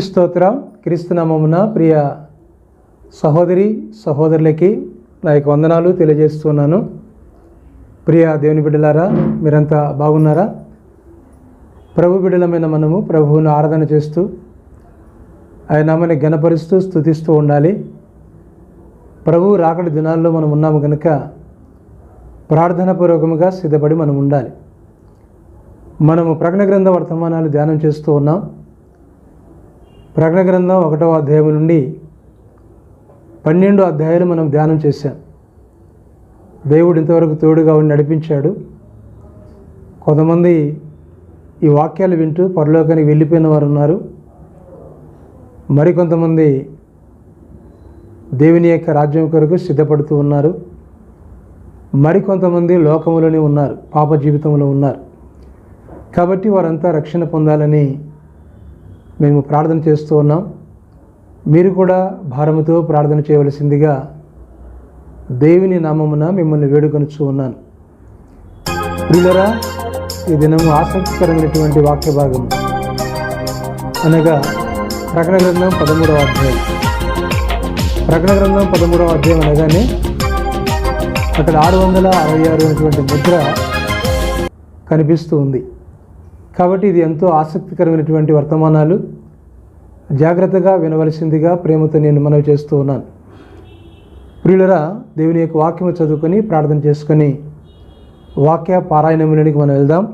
స్తోత్రం. క్రీస్తునామమున ప్రియ సహోదరి సహోదరులకి నా యొక్క వందనాలు తెలియజేస్తున్నాను. ప్రియ దేవుని బిడ్డలారా మీరంతా బాగున్నారా? ప్రభు బిడ్డలమైన మనము ప్రభువును ఆరాధన చేస్తూ ఆయన మనని గణపరుస్తూ స్థుతిస్తూ ఉండాలి. ప్రభు రాకడి దినాల్లో మనం ఉన్నాము కనుక ప్రార్థనాపూర్వకముగా సిద్ధపడి మనం ఉండాలి. మనము ప్రకటన గ్రంథ వర్తమానాలు ధ్యానం చేస్తూ ఉన్నాం. ప్రకటన గ్రంథం ఒకటవ అధ్యాయం నుండి పన్నెండు అధ్యాయాలు మనం ధ్యానం చేశాం. దేవుడు ఇంతవరకు తోడుగా ఉండి నడిపించాడు. కొంతమంది ఈ వాక్యాలు వింటూ పరలోకానికి వెళ్ళిపోయిన వారు ఉన్నారు. మరికొంతమంది దేవుని యొక్క రాజ్యం కొరకు సిద్ధపడుతూ ఉన్నారు. మరికొంతమంది లోకములోనే ఉన్నారు పాప జీవితంలో ఉన్నారు. కాబట్టి వారంతా రక్షణ పొందాలని మేము ప్రార్థన చేస్తూ ఉన్నాం. మీరు కూడా భారముతో ప్రార్థన చేయవలసిందిగా దేవుని నామమున మిమ్మల్ని వేడుకొనుచూ ఉన్నాను. ప్రియులరా ఈ దినము ఆసక్తికరమైనటువంటి వాక్య భాగం. అనగా ప్రకటన గ్రంథం పదమూడవ అధ్యాయం. ప్రకటన గ్రంథం పదమూడవ అధ్యాయం అనగానే అక్కడ ఆరు వందల అరవై ఆరు అనేటువంటి ముద్ర కనిపిస్తూ ఉంది. కాబట్టి ఇది ఎంతో ఆసక్తికరమైనటువంటి వర్తమానాలు. జాగ్రత్తగా వినవలసిందిగా ప్రేమతో నేను మనవి చేస్తూ ఉన్నాను. ప్రియులరా దేవుని యొక్క వాక్యము చదువుకొని ప్రార్థన చేసుకొని వాక్య పారాయణములనికి మనం వెళ్దాం.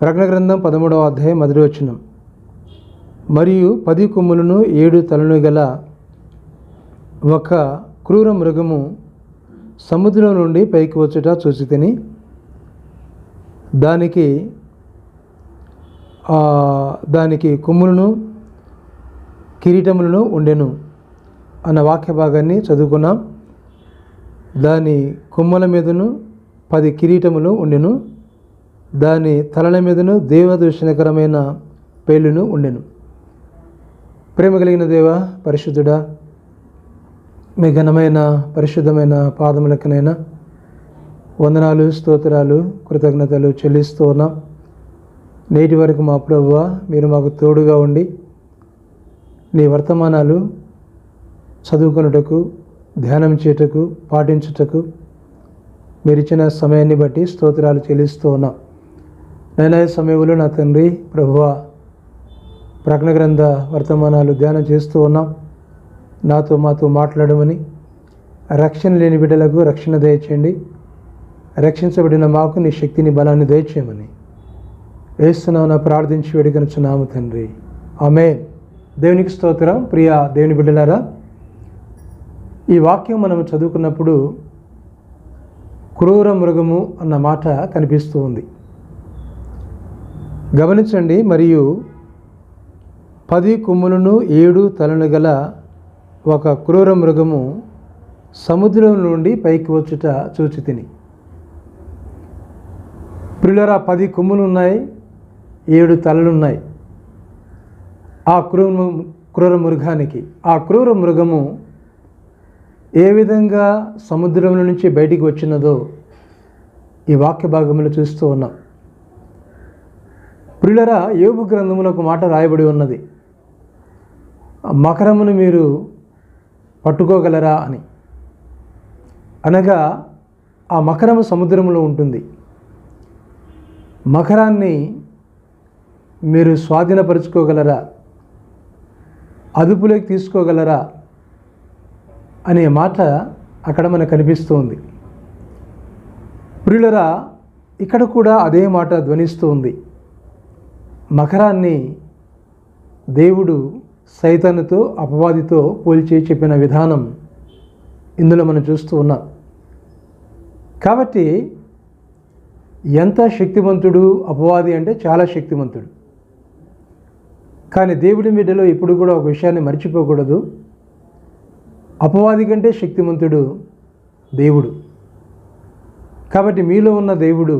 ప్రకటన గ్రంథం పదమూడవ అధ్యాయం మొదటి వచ్చినం మరియు పది కొమ్ములను ఏడు తలను గల ఒక క్రూర మృగము సముద్రం నుండి పైకి వచ్చుట చూసి తిని దానికి దానికి కొమ్ములను కిరీటములను ఉండెను అన్న వాక్య భాగాన్ని చదువుకున్నాం. దాని కొమ్మల మీదను పది కిరీటములు ఉండెను. దాని తలల మీదను దేవదూషణకరమైన పేలును ఉండెను. ప్రేమ కలిగిన దేవ పరిశుద్ధుడా మీ ఘనమైన పరిశుద్ధమైన పాదములకనైనా వందనాలు స్తోత్రాలు కృతజ్ఞతలు చెల్లిస్తూ ఉన్నాం. నేటి వరకు మా ప్రభువ మీరు మాకు తోడుగా ఉండి నీ వర్తమానాలు చదువుకొనుటకు ధ్యానం చేయుటకు పాటించుటకు మీరు ఇచ్చిన సమయాన్ని బట్టి స్తోత్రాలు చెల్లిస్తూ ఉన్నాం. నైనా సమయంలో నా తండ్రి ప్రభువ ప్రకటన గ్రంథ వర్తమానాలు ధ్యానం చేస్తూ ఉన్నాం. నాతో మాతో మాట్లాడమని రక్షణ లేని బిడ్డలకు రక్షణ దయచేయండి. రక్షించబడిన మాకు నీ శక్తిని బలాన్ని దయచేయమని. వేస్తున్నామని ప్రార్థించి వేడుకొనుచున్నాము తండ్రి. ఆమె దేవునికి స్తోత్రం. ప్రియ దేవుని బిడ్డలారా ఈ వాక్యం మనం చదువుకున్నప్పుడు క్రూర మృగము అన్న మాట కనిపిస్తూ ఉంది. గమనించండి మరియు పది కొమ్ములను ఏడు తలను గల ఒక క్రూర మృగము సముద్రం నుండి పైకి వచ్చుట చూచి తిని ప్రియులరా పది కొమ్ములు ఉన్నాయి. ఏడు తలలున్నాయి. ఆ క్రూర క్రూర మృగానికి. ఆ క్రూర మృగము ఏ విధంగా సముద్రం నుంచి బయటికి వచ్చినదో ఈ వాక్య భాగంలో చూస్తూ ఉన్నాం. ప్రియులరా యోగు గ్రంథములో ఒక మాట రాయబడి ఉన్నది. మకరమును మీరు పట్టుకోగలరా అని. అనగా ఆ మకరము సముద్రంలో ఉంటుంది. మకరాన్ని మీరు స్వాధీనపరుచుకోగలరా? అదుపులోకి తీసుకోగలరా? అనే మాట అక్కడ మనకు కనిపిస్తుంది. ప్రియులరా ఇక్కడ కూడా అదే మాట ధ్వనిస్తూ ఉంది మకరాన్ని దేవుడు సైతానుతో అపవాదితో పోల్చి చెప్పిన విధానం ఇందులో మనం చూస్తూ ఉన్నాం. కాబట్టి ఎంత శక్తివంతుడు అపవాది అంటే చాలా శక్తివంతుడు కానీ దేవుడి బిడ్డలో ఇప్పుడు కూడా ఒక విషయాన్ని మర్చిపోకూడదు. అపవాది కంటే శక్తిమంతుడు దేవుడు. కాబట్టి మీలో ఉన్న దేవుడు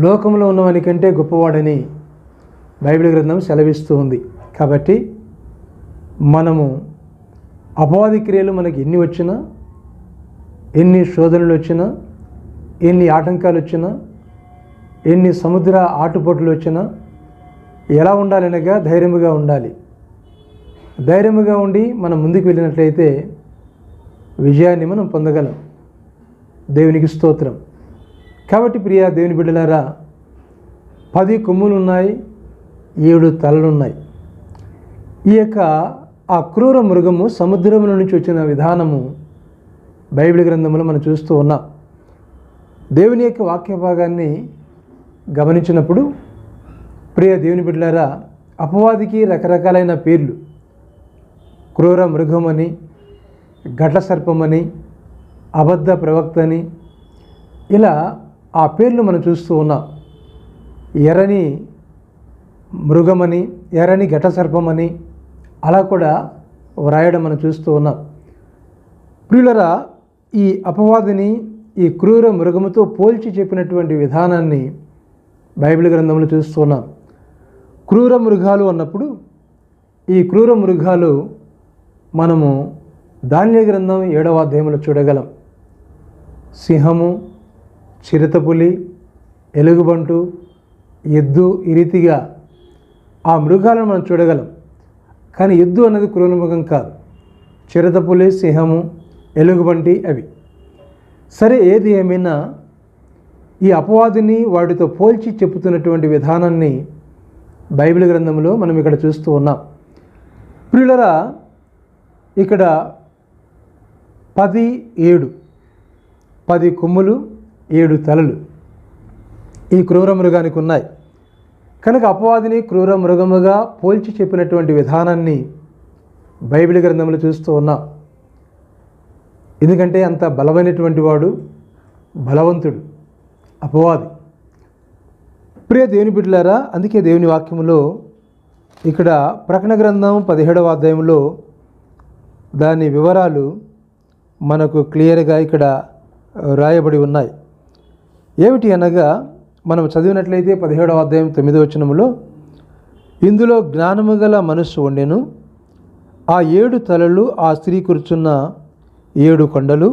లోకంలో ఉన్నవాని కంటే గొప్పవాడని బైబిల్ గ్రంథం సెలవిస్తూ ఉంది. కాబట్టి మనము అపవాది క్రియలు మనకి ఎన్ని వచ్చినా ఎన్ని శోధనలు వచ్చినా ఎన్ని ఆటంకాలు వచ్చినా ఎన్ని సముద్ర ఆటుపోట్లు వచ్చినా ఎలా ఉండాలనగా ధైర్యముగా ఉండాలి. ధైర్యముగా ఉండి మనం ముందుకు వెళ్ళినట్లయితే విజయాన్ని మనం పొందగలం. దేవునికి స్తోత్రం. కాబట్టి ప్రియ దేవుని బిడ్డలారా పది కొమ్ములు ఉన్నాయి ఏడు తలలు ఉన్నాయి ఈ యొక్క ఆ క్రూర మృగము సముద్రముల నుంచి వచ్చిన విధానము బైబిల్ గ్రంథంలో మనం చూస్తూ ఉన్నాం. దేవుని యొక్క వాక్య భాగాన్ని గమనించినప్పుడు ప్రియ దేవుని బిడ్డలారా అపవాదికి రకరకాలైన పేర్లు క్రూర మృగమని ఘట సర్పమని అబద్ధ ప్రవక్త అని ఇలా ఆ పేర్లు మనం చూస్తూ ఉన్నాం. ఎర్రని మృగమని ఎర్రని ఘట సర్పమని అలా కూడా వ్రాయడం మనం చూస్తూ ఉన్నాం. ప్రియులరా ఈ అపవాదిని ఈ క్రూర మృగముతో పోల్చి చెప్పినటువంటి విధానాన్ని బైబిల్ గ్రంథంలో చూస్తున్నాం క్రూర మృగాలు అన్నప్పుడు ఈ క్రూర మృగాలు మనము ధాన్య గ్రంథం ఏడవ అధ్యాయంలో చూడగలం. సింహము చిరుతపులి ఎలుగుబంటు ఎద్దు ఈ రీతిగా ఆ మృగాలను మనం చూడగలం. కానీ ఎద్దు అన్నది క్రూర మృగం కాదు. చిరుతపులి సింహము ఎలుగుబంటి అవి. సరే ఏది ఏమైనా ఈ అపవాదిని వాటితో పోల్చి చెప్పుతున్నటువంటి విధానాన్ని బైబిల్ గ్రంథంలో మనం ఇక్కడ చూస్తూ ఉన్నాం. ప్రియులరా ఇక్కడ పది ఏడు పది కొమ్ములు ఏడు తలలు ఈ క్రూర మృగానికి ఉన్నాయి. కనుక అపవాదిని క్రూర మృగముగా పోల్చి చెప్పినటువంటి విధానాన్ని బైబిల్ గ్రంథంలో చూస్తూ ఉన్నాం. ఎందుకంటే అంత బలమైనటువంటి వాడు బలవంతుడు అపవాది. ప్రియ దేవుని బిడ్డలారా అందుకే దేవుని వాక్యంలో ఇక్కడ ప్రకటన గ్రంథం పదిహేడవ అధ్యాయంలో దాని వివరాలు మనకు క్లియర్గా ఇక్కడ రాయబడి ఉన్నాయి. ఏమిటి అనగా మనం చదివినట్లయితే పదిహేడవ అధ్యాయం తొమ్మిదవ వచనంలో ఇందులో జ్ఞానము గల మనస్సు ఉండెను. ఆ ఏడు తలలు ఆ స్త్రీ కూర్చున్న ఏడు కొండలు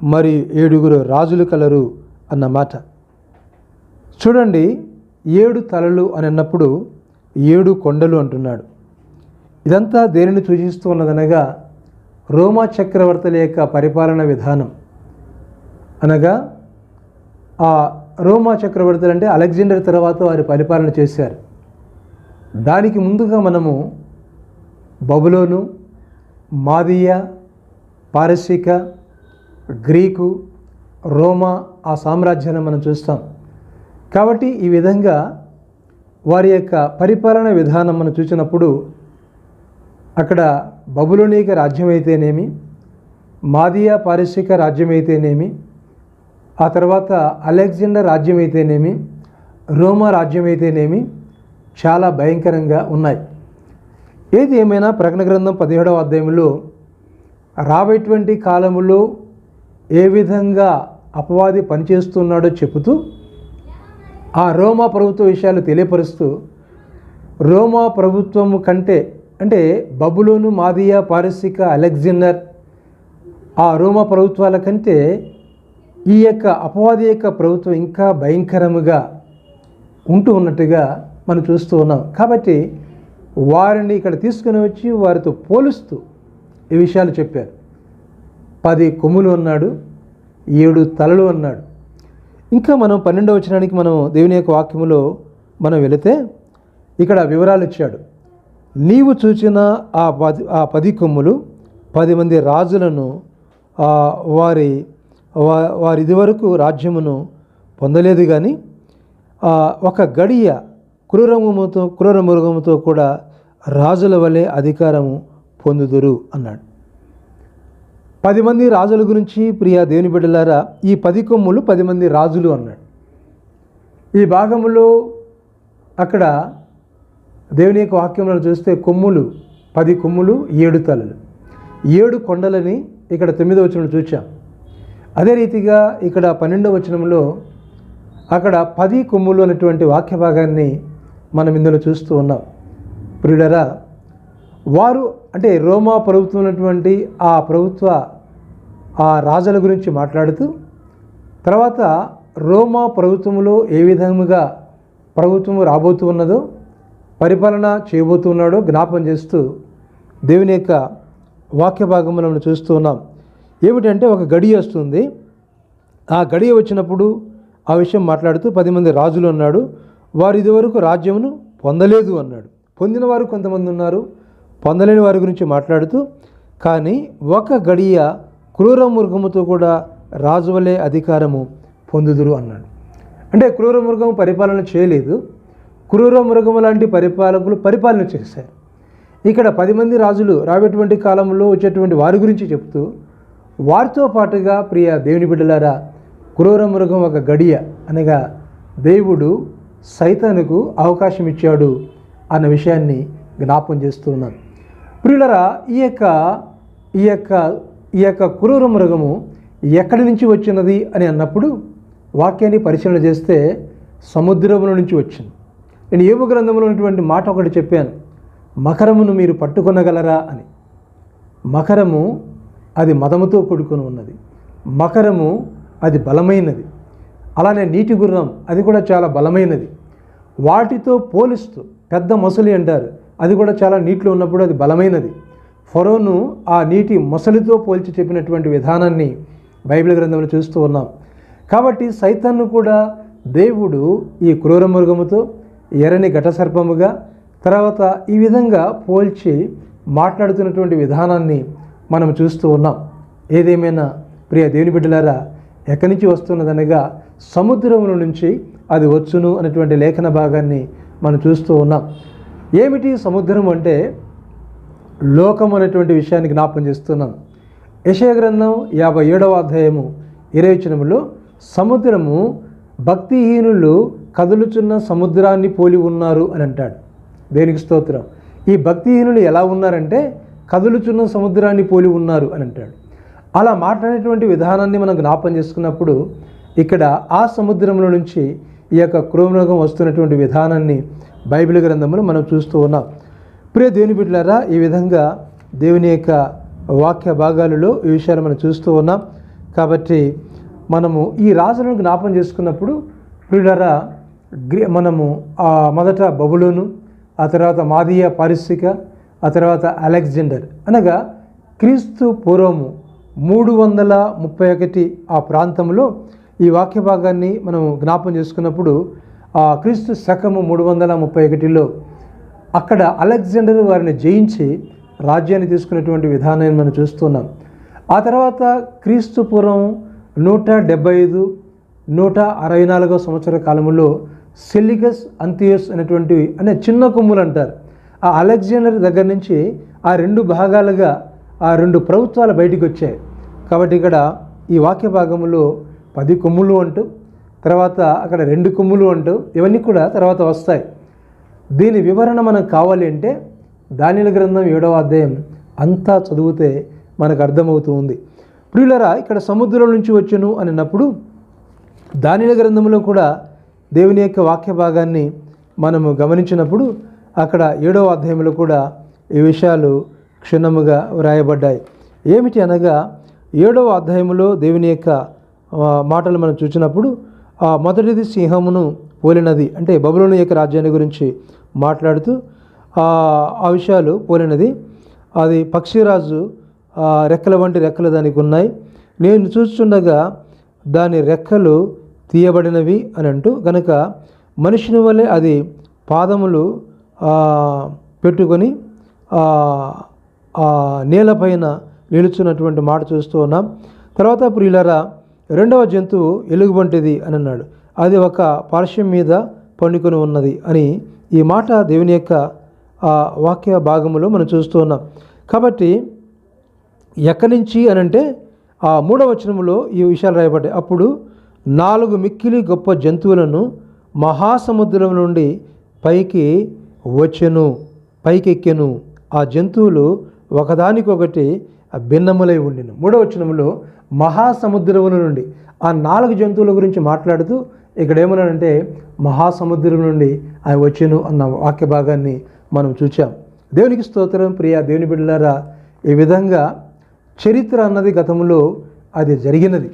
మరి ఏడుగురు రాజులు కలరు అన్నమాట. చూడండి ఏడు తలలు అని అన్నప్పుడు ఏడు కొండలు అంటున్నాడు. ఇదంతా దేనిని సూచిస్తూ ఉన్నదనగా రోమా చక్రవర్తుల యొక్క పరిపాలన విధానం. అనగా ఆ రోమా చక్రవర్తులు అంటే అలెగ్జాండర్ తర్వాత వారి పరిపాలన చేశారు. దానికి ముందుగా మనము బబులోను మాదియా పారసీక గ్రీకు రోమా ఆ సామ్రాజ్యాన్ని మనం చూస్తాం. కాబట్టి ఈ విధంగా వారి యొక్క పరిపాలన విధానం మనం చూసినప్పుడు అక్కడ బబులోనిక రాజ్యం అయితేనేమి మాదియా పారిశ్రిక రాజ్యం అయితేనేమి ఆ తర్వాత అలెగ్జాండర్ రాజ్యం అయితేనేమి రోమా రాజ్యం అయితేనేమి చాలా భయంకరంగా ఉన్నాయి. ఏది ఏమైనా ప్రకటన గ్రంథం పదిహేడవ అధ్యాయంలో రాబోయేటువంటి కాలంలో ఏ విధంగా అపవాది పనిచేస్తున్నాడో చెబుతూ ఆ రోమా ప్రభుత్వ విషయాలు తెలియపరుస్తూ రోమా ప్రభుత్వము కంటే అంటే బబులోను మాదియా పారసిక అలెగ్జాండర్ ఆ రోమా ప్రభుత్వాల కంటే ఈ యొక్క అపవాది యొక్క ప్రభుత్వం ఇంకా భయంకరముగా ఉంటూ ఉన్నట్టుగా మనం చూస్తూ ఉన్నాం. కాబట్టి వారిని ఇక్కడ తీసుకుని వచ్చి వారితో పోలుస్తూ ఈ విషయాలు చెప్పారు. పది కొమ్ములు అన్నాడు ఏడు తలలు అన్నాడు. ఇంకా మనం పన్నెండవ వచనానికి మనం దేవుని యొక్క వాక్యములో మనం వెళితే ఇక్కడ వివరాలు ఇచ్చాడు. నీవు చూచిన ఆ పది ఆ పది కొమ్ములు పది మంది రాజులను వారి వారి ఇదివరకు రాజ్యమును పొందలేదు కానీ ఒక గడియ క్రూరముతో క్రూర మృగముతో కూడా రాజుల వలె అధికారము పొందుదురు అన్నాడు. పది మంది రాజుల గురించి ప్రియా దేవుని బిడ్డలారా ఈ పది కొమ్ములు పది మంది రాజులు అన్నాడు. ఈ భాగంలో అక్కడ దేవుని యొక్క వాక్యంలో చూస్తే కొమ్ములు పది కొమ్ములు ఏడు తలలు. ఏడు కొండలని ఇక్కడ తొమ్మిదో వచనంలో చూచాం. అదే రీతిగా ఇక్కడ పన్నెండవ వచనంలో అక్కడ పది కొమ్ములు అనేటువంటి వాక్య భాగాన్ని మనం ఇందులో చూస్తూ ఉన్నాం. ప్రియుడరా వారు అంటే రోమా ప్రభుత్వం ఉన్నటువంటి ఆ ప్రభుత్వ ఆ రాజుల గురించి మాట్లాడుతూ తర్వాత రోమా ప్రభుత్వంలో ఏ విధముగా ప్రభుత్వం రాబోతూ ఉన్నదో పరిపాలన చేయబోతున్నాడో జ్ఞాపం చేస్తూ దేవుని యొక్క వాక్య భాగంలో మనం చూస్తూ ఉన్నాం. ఏమిటంటే ఒక గడియ వస్తుంది. ఆ గడియ వచ్చినప్పుడు ఆ విషయం మాట్లాడుతూ పది మంది రాజులు అన్నాడు. వారు ఇదివరకు రాజ్యమును పొందలేదు అన్నాడు. పొందిన వారు కొంతమంది ఉన్నారు. పొందలేని వారి గురించి మాట్లాడుతూ కానీ ఒక గడియ క్రూర మృగముతో కూడా రాజువలే అధికారము పొందుదురు అన్నాడు. అంటే క్రూర మృగం పరిపాలన చేయలేదు. క్రూర మృగము లాంటి పరిపాలకులు పరిపాలన చేశారు. ఇక్కడ పది మంది రాజులు రాబేటువంటి కాలంలో వచ్చేటువంటి వారి గురించి చెప్తూ వారితో పాటుగా ప్రియ దేవుని బిడ్డలారా క్రూర మృగం ఒక గడియ అనగా దేవుడు సైతానుకు అవకాశం ఇచ్చాడు అన్న విషయాన్ని జ్ఞాపం చేస్తూ ఉన్నాను. ప్రియులరా ఈ యొక్క ఈ యొక్క ఈ యొక్క క్రూర మృగము ఎక్కడి నుంచి వచ్చినది అని అన్నప్పుడు వాక్యాన్ని పరిశీలన చేస్తే సముద్రముల నుంచి వచ్చింది. నేను ఏబు గ్రంథంలో ఉన్నటువంటి మాట ఒకటి చెప్పాను మకరమును మీరు పట్టుకొనగలరా? అని. మకరము అది మదముతో కూడుకొని ఉన్నది. మకరము అది బలమైనది. అలానే నీటి గుర్రం అది కూడా చాలా బలమైనది. వాటితో పోలిస్తూ పెద్ద మొసలి అంటారు అది కూడా చాలా నీటిలో ఉన్నప్పుడు అది బలమైనది. ఫరోను ఆ నీటి మొసలితో పోల్చి చెప్పినటువంటి విధానాన్ని బైబిల్ గ్రంథంలో చూస్తూ ఉన్నాం. కాబట్టి సైతాన్ను కూడా దేవుడు ఈ క్రూర మృగముతో ఎర్రని ఘటసర్పముగా తర్వాత ఈ విధంగా పోల్చి మాట్లాడుతున్నటువంటి విధానాన్ని మనం చూస్తూ ఉన్నాం. ఏదేమైనా ప్రియ దేవుని బిడ్డలారా ఎక్కడి నుంచి వస్తున్నదనగా సముద్రముల నుంచి అది వచ్చును అనేటువంటి లేఖన భాగాన్ని మనం చూస్తూ ఉన్నాం. ఏమిటి సముద్రం అంటే? లోకం అనేటువంటి విషయాన్ని జ్ఞాపం చేస్తున్నాం యశయగ్రంథం యాభై ఏడవ అధ్యాయము ఇరవచనములో సముద్రము భక్తిహీనులు కదులుచున్న సముద్రాన్ని పోలి ఉన్నారు అని అంటాడు. దేనికి స్తోత్రం? ఈ భక్తిహీనులు ఎలా ఉన్నారంటే కదులుచున్న సముద్రాన్ని పోలి ఉన్నారు అని అంటాడు. అలా మాట్లాడేటువంటి విధానాన్ని మనం జ్ఞాపం చేసుకున్నప్పుడు ఇక్కడ ఆ సముద్రంలో నుంచి ఈ యొక్క క్రోమరోగం వస్తున్నటువంటి విధానాన్ని బైబిల్ గ్రంథంలో మనం చూస్తూ ఉన్నాం. ప్రియ దేవుని బిడ్డలారా ఈ విధంగా దేవుని యొక్క వాక్య భాగాలలో ఈ విషయాలు మనం చూస్తూ ఉన్నాం. కాబట్టి మనము ఈ రాజులను జ్ఞాపం చేసుకున్నప్పుడు ప్రియులరా మనము ఆ మొదట బబులోను ఆ తర్వాత మాదీయ పారిశ్రిక ఆ తర్వాత అలెగ్జాండర్ అనగా క్రీస్తు పూర్వము మూడు వందల ముప్పై ఒకటి ఆ ప్రాంతంలో ఈ వాక్య భాగాన్ని మనం జ్ఞాపం చేసుకున్నప్పుడు ఆ క్రీస్తు శకము మూడు వందల ముప్పై ఒకటిలో అక్కడ అలెగ్జాండర్ వారిని జయించి రాజ్యాన్ని తీసుకునేటువంటి విధానాన్ని మనం చూస్తున్నాం. ఆ తర్వాత క్రీస్తు పూర్వం నూట డెబ్బై ఐదు నూట అరవై నాలుగో సంవత్సర కాలంలో సెల్లిగస్ అంతియస్ అనేటువంటి అనే చిన్న కొమ్ములు అంటారు. ఆ అలెగ్జాండర్ దగ్గర నుంచి ఆ రెండు భాగాలుగా ఆ రెండు ప్రభుత్వాలు బయటికి వచ్చాయి. కాబట్టి ఇక్కడ ఈ వాక్య భాగంలో పది కొమ్ములు అంటూ తర్వాత అక్కడ రెండు కొమ్ములు అంటూ ఇవన్నీ కూడా తర్వాత వస్తాయి. దీని వివరణ మనకు కావాలి అంటే దానిల గ్రంథం ఏడవ అధ్యాయం అంతా చదివితే మనకు అర్థమవుతూ ఉంది ప్రియులరా ఇక్కడ సముద్రం నుంచి వచ్చును అని అన్నప్పుడు దానిల గ్రంథంలో కూడా దేవుని యొక్క వాక్య భాగాన్ని మనము గమనించినప్పుడు అక్కడ ఏడవ అధ్యాయంలో కూడా ఈ విషయాలు క్షుణ్ణముగా వ్రాయబడ్డాయి. ఏమిటి అనగా ఏడవ అధ్యాయంలో దేవుని యొక్క మాటలు మనం చూసినప్పుడు ఆ మొదటిది సింహమును పోలినది అంటే బబులోని యొక్క రాజ్యాన్ని గురించి మాట్లాడుతూ ఆ విషయాలు పోలినది అది పక్షిరాజు రెక్కల వంటి రెక్కలు దానికి ఉన్నాయి. నేను చూస్తుండగా దాని రెక్కలు తీయబడినవి అని అంటూ కనుక మనిషిని వల్లే అది పాదములు పెట్టుకొని ఆ, నేలపైన నిలుచున్నటువంటి మాట చూస్తూ ఉన్నాం. తర్వాత ప్రియులరా రెండవ జంతువు ఎలుగుబంటిది అని అన్నాడు. అది ఒక పార్శ్వం మీద పండుకొని ఉన్నది అని ఈ మాట దేవుని యొక్క ఆ వాక్య భాగములో మనం చూస్తూ ఉన్నాం. కాబట్టి ఎక్కడి నుంచి అని అంటే ఆ మూడవ వచనంలో ఈ విషయాలు రాయబడ్డాయి. అప్పుడు నాలుగు మిక్కిలి గొప్ప జంతువులను మహాసముద్రం నుండి పైకి వచ్చెను పైకెక్కెను. ఆ జంతువులు ఒకదానికొకటి భిన్నములై ఉండిను. మూడవ వచనంలో మహాసముద్రముల నుండి ఆ నాలుగు జంతువుల గురించి మాట్లాడుతూ ఇక్కడ ఏమన్నాడంటే మహాసముద్రం నుండి ఆయన వచ్చాను అన్న వాక్య భాగాన్ని మనం చూచాం. దేవునికి స్తోత్రం ప్రియ దేవుని బిడ్డలారా ఈ విధంగా చరిత్ర అన్నది గతంలో అది జరిగినది.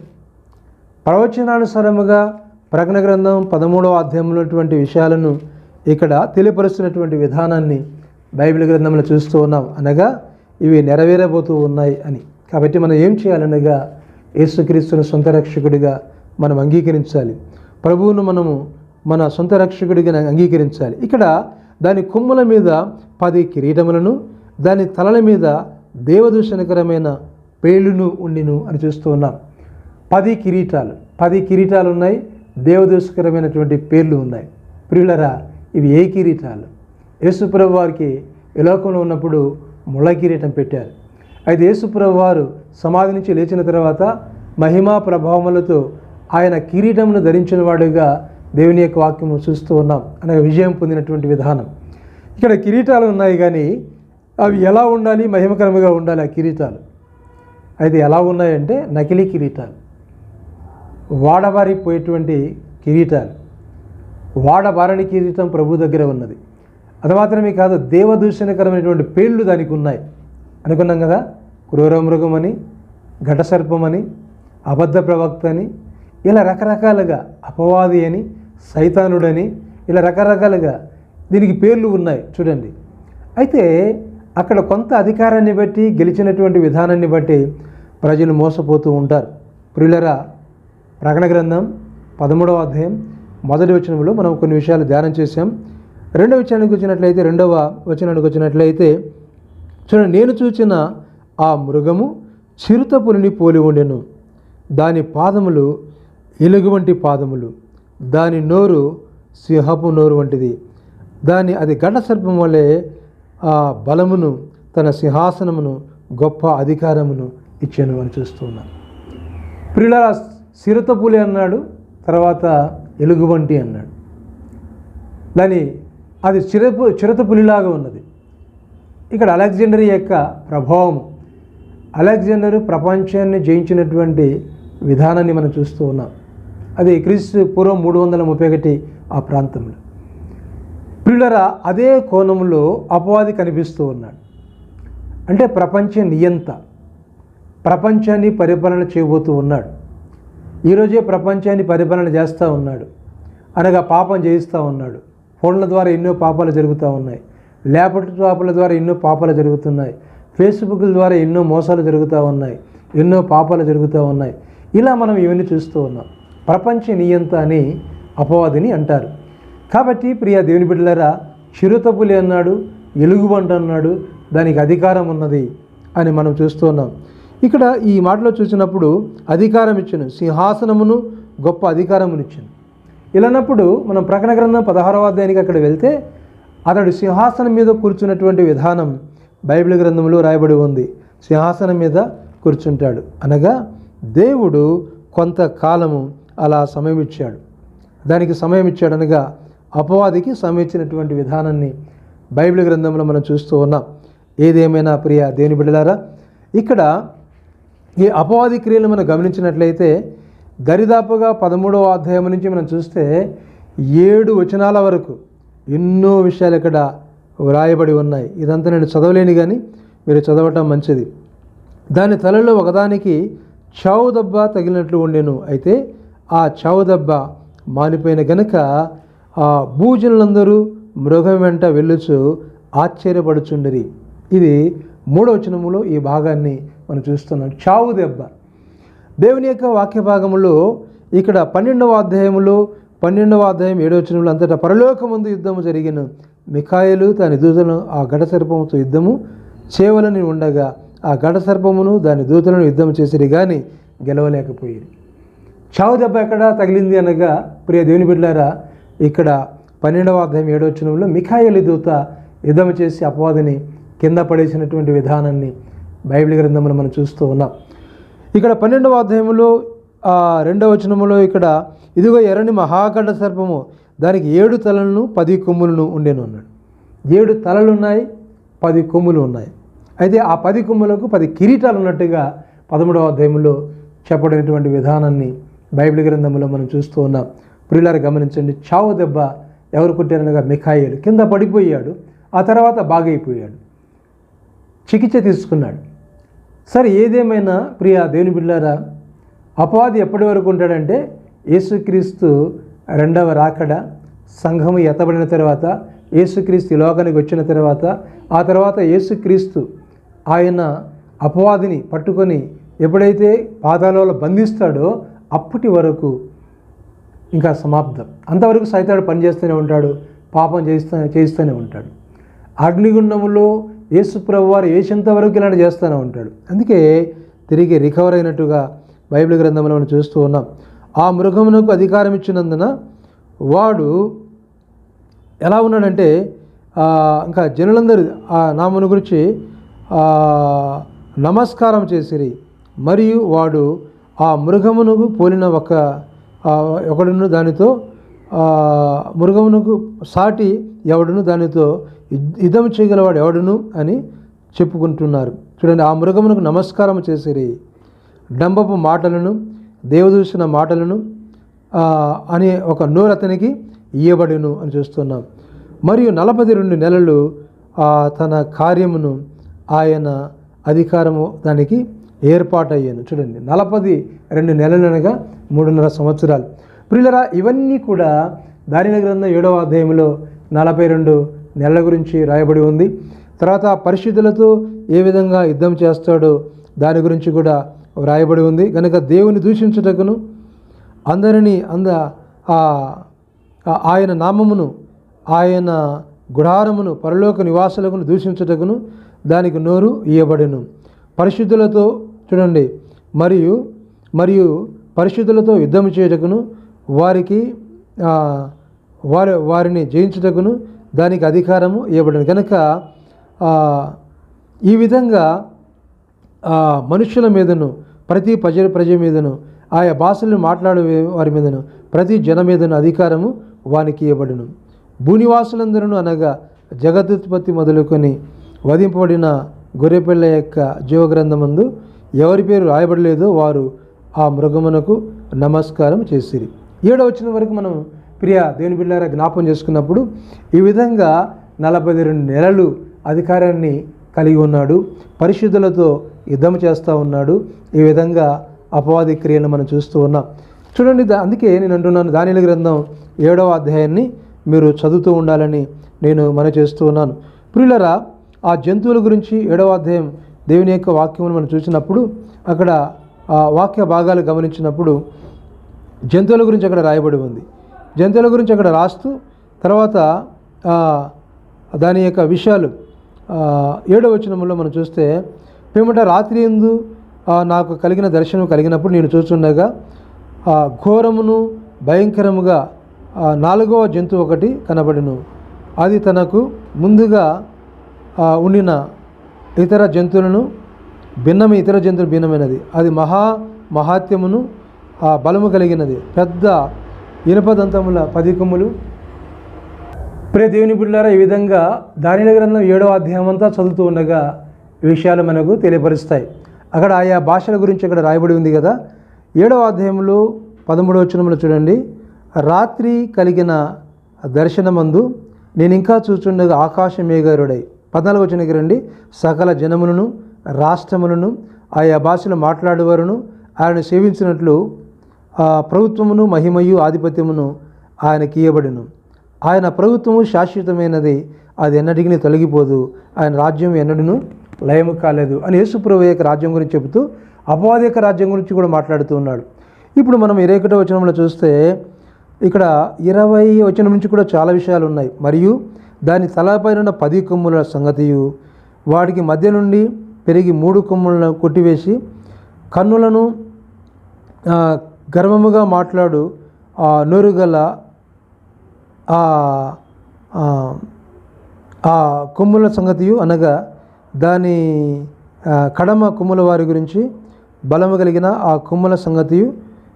ప్రవచనానుసారముగా ప్రకటన గ్రంథం పదమూడవ అధ్యాయంలోటువంటి ఉన్నటువంటి విషయాలను ఇక్కడ తెలియపరుస్తున్నటువంటి విధానాన్ని బైబిల్ గ్రంథంలో చూస్తూ ఉన్నాం. అనగా ఇవి నెరవేరబోతూ ఉన్నాయి అని. కాబట్టి మనం ఏం చేయాలనగా యేసుక్రీస్తుని సొంత రక్షకుడిగా మనం అంగీకరించాలి. ప్రభువును మనము మన సొంత రక్షకుడిగా అంగీకరించాలి. ఇక్కడ దాని కొమ్ముల మీద పది కిరీటములను దాని తలల మీద దేవదూషణకరమైన పేలును ఉండిను అని చూస్తూ ఉన్నాం. పది కిరీటాలు పది కిరీటాలు ఉన్నాయి దేవదూషకరమైనటువంటి పేర్లు ఉన్నాయి. ప్రియులరా ఇవి ఏ కిరీటాలు? యేసుప్రభు వారికి ఈ ఉన్నప్పుడు ముళ్ళ కిరీటం పెట్టారు. అయితే యేసుప్రభు వారు సమాధి నుంచి లేచిన తర్వాత మహిమా ప్రభావములతో ఆయన కిరీటమును ధరించిన వాడుగా దేవుని యొక్క వాక్యము చూస్తూ ఉన్నాం. అనగా విజయం పొందినటువంటి విధానం. ఇక్కడ కిరీటాలు ఉన్నాయి కానీ అవి ఎలా ఉండాలి? మహిమకరముగా ఉండాలి ఆ కిరీటాలు. అయితే ఎలా ఉన్నాయంటే నకిలీ కిరీటాలు. వాడబారిపోయేటువంటి కిరీటాలు. వాడబారని కిరీటం ప్రభు దగ్గర ఉన్నది. అది మాత్రమే కాదు దేవదూషణకరమైనటువంటి పేర్లు దానికి ఉన్నాయి. అనుకున్నాం కదా? క్రూర మృగమని ఘటసర్పమని అబద్ధ ప్రవక్త అని ఇలా రకరకాలుగా అపవాది అని సైతానుడని ఇలా రకరకాలుగా దీనికి పేర్లు ఉన్నాయి చూడండి. అయితే అక్కడ కొంత అధికారాన్ని బట్టి గెలిచినటువంటి విధానాన్ని బట్టి ప్రజలు మోసపోతూ ఉంటారు. ప్రియులరా ప్రకటన గ్రంథం పదమూడవ అధ్యాయం మొదటి వచనంలో మనం కొన్ని విషయాలు ధ్యానం చేశాం. రెండవ వచనానికి వచ్చినట్లయితే రెండవ వచనానికి వచ్చినట్లయితే చూడండి నేను చూచిన ఆ మృగము చిరుత పులిని పోలి ఉండెను. దాని పాదములు ఎలుగు వంటి పాదములు. దాని నోరు సింహపు నోరు వంటిది. దాని అది గడ్డ సర్పం వలె ఆ బలమును తన సింహాసనమును గొప్ప అధికారమును ఇచ్చాను అని చూస్తున్నాం ప్రియుల సిరతపులి అన్నాడు తర్వాత ఎలుగుబంటి అన్నాడు. దాని అది చిరపు చిరతపులిలాగా ఉన్నది. ఇక్కడ అలెగ్జాండర్ యొక్క ప్రభావం. అలెగ్జాండర్ ప్రపంచాన్ని జయించినటువంటి విధానాన్ని మనం చూస్తూ ఉన్నాం. అది క్రీస్తు పూర్వం మూడు వందల ముప్పై ఒకటి ఆ ప్రాంతంలో. ప్రియులరా అదే కోణంలో అపవాది కనిపిస్తూ ఉన్నాడు. అంటే ప్రపంచ నియంత ప్రపంచాన్ని పరిపాలన చేయబోతూ ఉన్నాడు. ఈరోజే ప్రపంచాన్ని పరిపాలన చేస్తూ ఉన్నాడు. అనగా పాపం చేయిస్తూ ఉన్నాడు. ఫోన్ల ద్వారా ఎన్నో పాపాలు జరుగుతూ ఉన్నాయి. ల్యాప్టాప్ల ద్వారా ఎన్నో పాపాలు జరుగుతున్నాయి. ఫేస్బుక్ల ద్వారా ఎన్నో మోసాలు జరుగుతూ ఉన్నాయి. ఎన్నో పాపాలు జరుగుతూ ఉన్నాయి. ఇలా మనం ఇవన్నీ చూస్తూ ఉన్నాం. ప్రపంచ నియంత అని అపవాదిని అంటారు. కాబట్టి ప్రియ దేవుని బిడ్డలారా చిరుతపులి అన్నాడు ఎలుగుబంట అన్నాడు దానికి అధికారం ఉన్నది అని మనం చూస్తున్నాం ఇక్కడ ఈ మాటలో చూసినప్పుడు అధికారం ఇచ్చాను సింహాసనమును గొప్ప అధికారమునిచ్చాను ఇలానప్పుడు మనం ప్రకటన గ్రంథం పదహారవ అధ్యాయానికి అక్కడ వెళ్తే అతడు సింహాసనం మీద కూర్చున్నటువంటి విధానం బైబిల్ గ్రంథంలో రాయబడి ఉంది. సింహాసనం మీద కూర్చుంటాడు. అనగా దేవుడు కొంతకాలము అలా సమయం ఇచ్చాడు దానికి సమయం ఇచ్చాడు అనగా అపవాదికి సమయం ఇచ్చినటువంటి విధానాన్ని బైబిల్ గ్రంథంలో మనం చూస్తూ ఉన్నాం. ఏదేమైనా ప్రియ దేని బిడ్డలారా ఇక్కడ ఈ అపవాది క్రియలు మనం గమనించినట్లయితే దరిదాపుగా పదమూడవ అధ్యాయం నుంచి మనం చూస్తే ఏడు వచనాల వరకు ఎన్నో విషయాలు ఇక్కడ వ్రాయబడి ఉన్నాయి. ఇదంతా నేను చదవలేను కానీ మీరు చదవటం మంచిది. దాని తలలో ఒకదానికి చావు దెబ్బ తగిలినట్లు ఉండేను. అయితే ఆ చావు దెబ్బ మానిపోయిన గనుక ఆ భూజనులందరూ మృగం వెంట వెళ్ళుచు ఆశ్చర్యపడుచుండరి. ఇది మూడవచనములో ఈ భాగాన్ని మనం చూస్తున్నాం. చావు దెబ్బ దేవుని యొక్క వాక్య భాగములో ఇక్కడ పన్నెండవ అధ్యాయములో పన్నెండవ అధ్యాయం ఏడవ అంతటా పరలోకముందు యుద్ధము జరిగిన. మిఖాయిలు తన దూతలను ఆ ఘట సర్పముతో యుద్ధము చేవలని ఉండగా ఆ ఘట సర్పమును దాని దూతలను యుద్ధం చేసిరి కానీ గెలవలేకపోయింది చావు దెబ్బ ఎక్కడ తగిలింది అనగా ప్రియ దేవుని బిడ్డారా ఇక్కడ పన్నెండవ అధ్యాయం ఏడవ వచనంలో దూత యుద్ధం చేసి అపవాదిని కింద పడేసినటువంటి విధానాన్ని బైబిల్ గ్రంథంలో మనం చూస్తూ ఉన్నాం. ఇక్కడ పన్నెండవ అధ్యాయంలో రెండవ వచనములో ఇక్కడ ఇదిగో ఎర్రని మహాకండ సర్పము దానికి ఏడు తలలను పది కొమ్ములను ఉండేను అన్నాడు. ఏడు తలలు ఉన్నాయి పది కొమ్ములు ఉన్నాయి. అయితే ఆ పది కొమ్ములకు పది కిరీటాలు ఉన్నట్టుగా పదమూడవ అధ్యాయంలో చెప్పబడినటువంటి విధానాన్ని బైబిల్ గ్రంథంలో మనం చూస్తూ ఉన్నాం. ప్రియులారు గమనించండి చావు దెబ్బ ఎవరు కొట్టారనగా మిఖాయిలు కింద పడిపోయాడు ఆ తర్వాత బాగైపోయాడు. చికిత్స తీసుకున్నాడు. సరే ఏదేమైనా ప్రియ దేవుని బిళ్ళారా అపవాది ఎప్పటి వరకు ఉంటాడంటే యేసుక్రీస్తు రెండవ రాకడ సంఘము ఎత్తబడిన తర్వాత యేసుక్రీస్తు లోకానికి వచ్చిన తర్వాత ఆ తర్వాత యేసుక్రీస్తు ఆయన అపవాదిని పట్టుకొని ఎప్పుడైతే పాదాలలో బంధిస్తాడో అప్పటి వరకు ఇంకా సమాప్తం. అంతవరకు సైతాడు పనిచేస్తూనే ఉంటాడు పాపం చేస్తూ చేస్తూనే ఉంటాడు. అగ్నిగుండంలో యేసుప్రభు వారు వేసేంత వరకు ఇలాంటి చేస్తూనే ఉంటాడు. అందుకే తిరిగి రికవర్ అయినట్టుగా బైబిల్ గ్రంథంలో మనం చూస్తూ ఉన్నాం. ఆ మృగమునకు అధికారం ఇచ్చినందున వాడు ఎలా ఉన్నాడంటే ఇంకా జనులందరూ ఆ నామను గురించి నమస్కారం చేసిరి. మరియు వాడు ఆ మృగమునకు పోలిన ఒక ఒకడును దానితో మృగమునకు సాటి ఎవడును దానితో యుద్- యుద్ధం చేయగలవాడు ఎవడును అని చెప్పుకుంటున్నారు. చూడండి ఆ మృగమునకు నమస్కారం చేసిరి. డంబపు మాటలను దేవదూషణ మాటలను అని అనే ఒక నోరు అతనికి ఇయ్యబడును అని చూస్తున్నాం. మరియు నలభై రెండు నెలలు తన కార్యమును ఆయన అధికారము దానికి ఏర్పాటయ్యాను. చూడండి నలపది రెండు నెలలు అనగా మూడున్నర సంవత్సరాలు. ప్రియులరా ఇవన్నీ కూడా దానిల గ్రంథం ఏడవ అధ్యాయంలో నలభై రెండు నెలల గురించి రాయబడి ఉంది. తర్వాత పరిస్థితులతో ఏ విధంగా యుద్ధం చేస్తాడో దాని గురించి కూడా వ్రాయబడి ఉంది. కనుక దేవుని దూషించుటకును అందరినీ అంద ఆయన నామమును ఆయన గుడారమును పరలోక నివాసులకును దూషించుటకును దానికి నోరు ఇయ్యబడెను. పరిశుద్ధులతో చూడండి. మరియు మరియు పరిశుద్ధులతో యుద్ధం చేయుటకును వారికి వారి వారిని జయించుటకును దానికి అధికారము ఇవ్వబడింది కనుక ఈ విధంగా మనుషుల మీదను ప్రతి ప్రజ ప్రజ మీదను ఆయా భాషలను మాట్లాడే వారి మీదను ప్రతి జన మీదను అధికారము వానికి ఇవ్వబడును. భూనివాసులందరూ అనగా జగదుత్పత్తి మొదలుకొని వధింపబడిన గొర్రెపిల్ల యొక్క జీవగ్రంథమందు ఎవరి పేరు రాయబడలేదో వారు ఆ మృగమునకు నమస్కారం చేసిరి. ఏడవ వచ్చిన వరకు మనం ప్రియ దేవుని బిళ్ళారా జ్ఞాపం చేసుకున్నప్పుడు ఈ విధంగా నలభై రెండు నెలలు అధికారాన్ని కలిగి ఉన్నాడు పరిశుద్ధులతో యుద్ధం చేస్తూ ఉన్నాడు ఈ విధంగా అపవాది క్రియను మనం చూస్తూ ఉన్నాం. చూడండి అందుకే నేను అంటున్నాను దానిల గ్రంథం ఏడవ అధ్యాయాన్ని మీరు చదువుతూ ఉండాలని నేను మన చేస్తూ ఉన్నాను. ప్రియులరా ఆ జంతువుల గురించి ఏడవ అధ్యాయం దేవుని యొక్క వాక్యమును మనం చూసినప్పుడు అక్కడ వాక్య భాగాలు గమనించినప్పుడు జంతువుల గురించి అక్కడ రాయబడి ఉంది. జంతువుల గురించి అక్కడ రాస్తూ తర్వాత దాని యొక్క విషయాలు ఏడో వచనంలో మనం చూస్తే పిమ్మట రాత్రి ఎందు నాకు కలిగిన దర్శనం కలిగినప్పుడు నేను చూస్తుండగా ఆ, ఘోరమును భయంకరముగా నాలుగవ జంతువు ఒకటి కనబడును. అది తనకు ముందుగా ఉండిన ఇతర జంతువులను భిన్నమే ఇతర జంతువులు భిన్నమైనది. అది మహా మహాత్యమును ఆ బలము కలిగినది. పెద్ద ఇనుపదంతముల పది కొమ్ములు ప్రియ దేవుని బిడ్డారా ఈ విధంగా దానిల గ్రంథం ఏడవ అధ్యాయం అంతా చదువుతూ ఉండగా విషయాలు మనకు తెలియపరుస్తాయి. అక్కడ ఆయా భాషల గురించి అక్కడ రాయబడి ఉంది కదా. ఏడవ అధ్యాయంలో పదమూడవ వచనంలో చూడండి. రాత్రి కలిగిన దర్శనమందు నేను ఇంకా చూచుండగా ఆకాశ మేఘరుడై పద్నాలుగు వచ్చినకి రండి సకల జనములను రాష్ట్రములను ఆయా భాషలు మాట్లాడేవారును. ఆయన సేవించినట్లు ఆ ప్రభుత్వమును మహిమయు ఆధిపత్యమును ఆయనకి ఇవ్వబడిను ఆయన ప్రభుత్వము శాశ్వతమైనది అది ఎన్నటికీ తొలగిపోదు. ఆయన రాజ్యం ఎన్నడను లయము కాలేదు. అని యేసుప్రభు యొక్క రాజ్యం గురించి చెబుతూ అపవాది యొక్క రాజ్యం గురించి కూడా మాట్లాడుతూ ఉన్నాడు. ఇప్పుడు మనం ఇరవై ఒకటో వచనంలో చూస్తే ఇక్కడ ఇరవై వచనం నుంచి కూడా చాలా విషయాలు ఉన్నాయి. మరియు దాని తలపైన ఉన్న పది కొమ్ముల సంగతియు వాటికి మధ్య నుండి పెరిగి మూడు కొమ్ములను కొట్టివేసి కన్నులను గర్వముగా మాట్లాడు. ఆ నోరుగల ఆ ఆ, కొమ్ముల సంగతియు అనగా దాని కడమ కొమ్ముల వారి గురించి బలము కలిగిన ఆ కొమ్ముల సంగతియు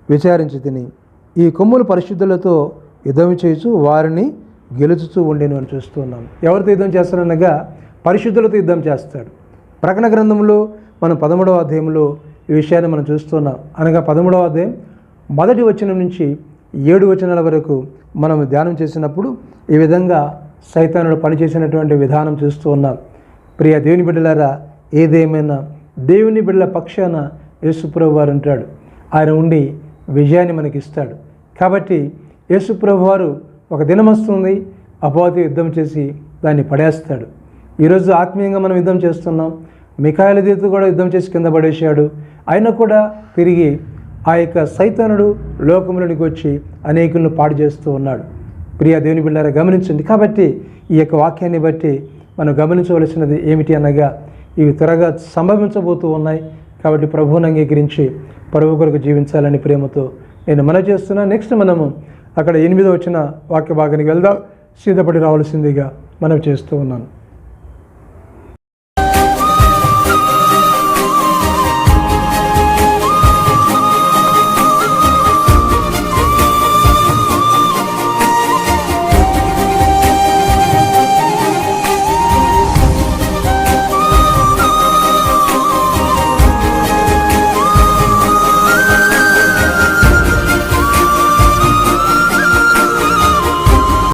విచారించి తిని. ఈ కొమ్ములు పరిశుద్ధులతో యుద్ధం చేయుచు వారిని గెలుచుతూ ఉండేను అని చూస్తున్నాం ఎవరితో యుద్ధం చేస్తాడనగా పరిశుద్ధులతో యుద్ధం చేస్తాడు. ప్రకటన గ్రంథంలో మనం పదమూడవ అధ్యాయంలో ఈ విషయాన్ని మనం చూస్తున్నాం అనగా పదమూడవ అధ్యాయం మొదటి వచనం నుంచి ఏడు వచనాల వరకు మనం ధ్యానం చేసినప్పుడు ఈ విధంగా సైతానుడు పనిచేసినటువంటి విధానం చూస్తూ ఉన్నాం. ప్రియ దేవుని బిడ్డలారా ఏదేమైనా దేవుని బిడ్డల పక్షాన యేసుప్రభు వారు ఉంటాడు. ఆయన ఉండి విజయాన్ని మనకి ఇస్తాడు కాబట్టి యేసుప్రభు వారు ఒక దినం వస్తుంది అపవాది యుద్ధం చేసి దాన్ని పడేస్తాడు. ఈరోజు ఆత్మీయంగా మనం యుద్ధం చేస్తున్నాం. మిఖాయిల దీత కూడా యుద్ధం చేసి కింద పడేశాడు. అయినా కూడా తిరిగి ఆ యొక్క సైతనుడు లోకంలోనికి వచ్చి అనేకులను పాడు చేస్తూ ఉన్నాడు. ప్రియ దేవుని బిళ్ళారా గమనించండి. కాబట్టి ఈ యొక్క వాక్యాన్ని బట్టి మనం గమనించవలసినది ఏమిటి అనగా ఇవి త్వరగా సంభవించబోతూ ఉన్నాయి. కాబట్టి ప్రభువును అంగీకరించి పరువు కొరకు జీవించాలని ప్రేమతో నేను మన చేస్తున్నా. నెక్స్ట్ మనము అక్కడ ఎనిమిదో వచ్చిన వాక్య భాగానికి వెళ్దాం. సిద్ధపడి రావాల్సిందిగా మనం చేస్తూ ఉన్నాను.